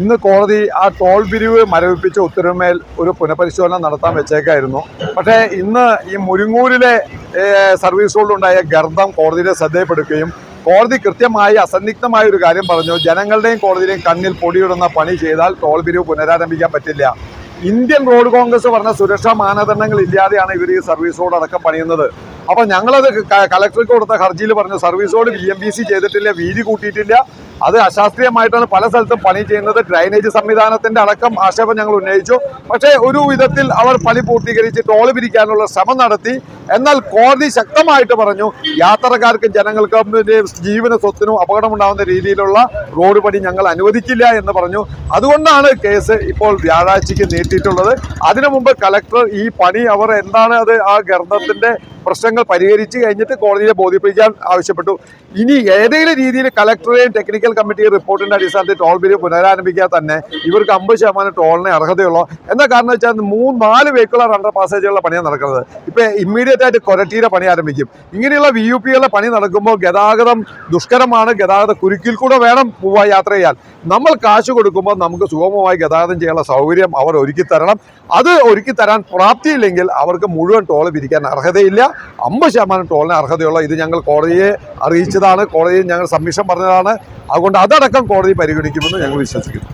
ഇന്ന് കോടതി ആ ടോൾ പിരിവ് മരവിപ്പിച്ച ഉത്തരവുമേൽ ഒരു പുനഃപരിശോധന നടത്താൻ വെച്ചേക്കായിരുന്നു. പക്ഷേ ഇന്ന് ഈ മുരിങ്ങൂരിലെ സർവീസ് റോഡിലുണ്ടായ ഗർദ്ദം കോടതിയുടെ ശ്രദ്ധയിൽപ്പെടുകയും കോടതി കൃത്യമായി അസന്നിഗ്ധമായ ഒരു കാര്യം പറഞ്ഞു. ജനങ്ങളുടെയും കോടതിയുടെയും കണ്ണിൽ പൊടിയിടുന്ന പണി ചെയ്താൽ ടോൾ പിരിവ് പുനരാരംഭിക്കാൻ പറ്റില്ല. ഇന്ത്യൻ റോഡ് കോൺഗ്രസ് പറഞ്ഞ സുരക്ഷാ മാനദണ്ഡങ്ങൾ ഇല്ലാതെയാണ് ഇവർ ഈ സർവീസ് റോഡ് അടക്കം പണിയുന്നത്. അപ്പോൾ ഞങ്ങളത് കലക്ടർക്ക് കൊടുത്ത ഹർജിയിൽ പറഞ്ഞു service road B M B C ചെയ്തിട്ടില്ല വീതി കൂട്ടിയിട്ടില്ല അത് അശാസ്ത്രീയമായിട്ടാണ് പല സ്ഥലത്തും പണി ചെയ്യുന്നത്. ഡ്രൈനേജ് സംവിധാനത്തിന്റെ അടക്കം ആക്ഷേപം ഞങ്ങൾ ഉന്നയിച്ചു. പക്ഷേ ഒരു വിധത്തിൽ അവർ പണി പൂർത്തീകരിച്ച് ടോൾ പിരിക്കാനുള്ള ശ്രമം നടത്തി. എന്നാൽ കോടതി ശക്തമായിട്ട് പറഞ്ഞു യാത്രക്കാർക്കും ജനങ്ങൾക്കും ജീവന സ്വത്തിനും അപകടമുണ്ടാകുന്ന രീതിയിലുള്ള റോഡ് പണി ഞങ്ങൾ അനുവദിക്കില്ല എന്ന് പറഞ്ഞു. അതുകൊണ്ടാണ് കേസ് ഇപ്പോൾ വ്യാഴാഴ്ചയ്ക്ക് നീട്ടിയിട്ടുള്ളത്. അതിനു മുമ്പ് കലക്ടർ ഈ പണി അവർ എന്താണ് അത് ആ ഗർഭത്തിന്റെ പ്രശ്നങ്ങൾ പരിഹരിച്ച് കഴിഞ്ഞിട്ട് കോടതിയെ ബോധിപ്പിക്കാൻ ആവശ്യപ്പെട്ടു. ഇനി ഏതെങ്കിലും രീതിയിൽ കലക്ടറേയും ടെക്നിക്കൽ കമ്മിറ്റി റിപ്പോർട്ടിന്റെ അടിസ്ഥാനത്തിൽ ടോൾ ബില്ല് പുനരാരംഭിക്കാൻ തന്നെ ഇവർക്ക് അമ്പത് ശതമാനം ടോളിനെ അർഹതയുള്ളൂ. എന്താ കാരണം വെച്ചാൽ മൂന്ന് നാല് വെഹിക്കുലർ അണ്ടർ പാസേജുകളുടെ പണിയാണ് നടക്കുന്നത്. ഇപ്പൊ ഇമ്മീഡിയറ്റ് ആയിട്ട് കൊരട്ടിയുടെ പണി ആരംഭിക്കും. ഇങ്ങനെയുള്ള വി യു പികളുടെ പണി നടക്കുമ്പോൾ ഗതാഗതം ദുഷ്കരമാണ്. ഗതാഗത കുരുക്കിൽ കൂടെ വേണം പോവാ യാത്ര ചെയ്യാൻ. നമ്മൾ കാശ് കൊടുക്കുമ്പോൾ നമുക്ക് സുഗമമായി ഗതാഗതം ചെയ്യാനുള്ള സൗകര്യം അവർ ഒരുക്കി തരണം അത് ഒരുക്കി തരാൻ പ്രാപ്തിയില്ലെങ്കിൽ അവർക്ക് മുഴുവൻ ടോൾ പിരിക്കാൻ അർഹതയില്ല. അമ്പത് ശതമാനം ടോളിന് അർഹതയുള്ള ഇത് ഞങ്ങൾ കോടതിയെ അറിയിച്ചതാണ്. കോടതിയിൽ ഞങ്ങൾ സബ്മിഷൻ പറഞ്ഞതാണ്. അതുകൊണ്ട് അതടക്കം കോടതി പരിഗണിക്കുമെന്ന് ഞങ്ങൾ വിശ്വസിക്കുന്നു.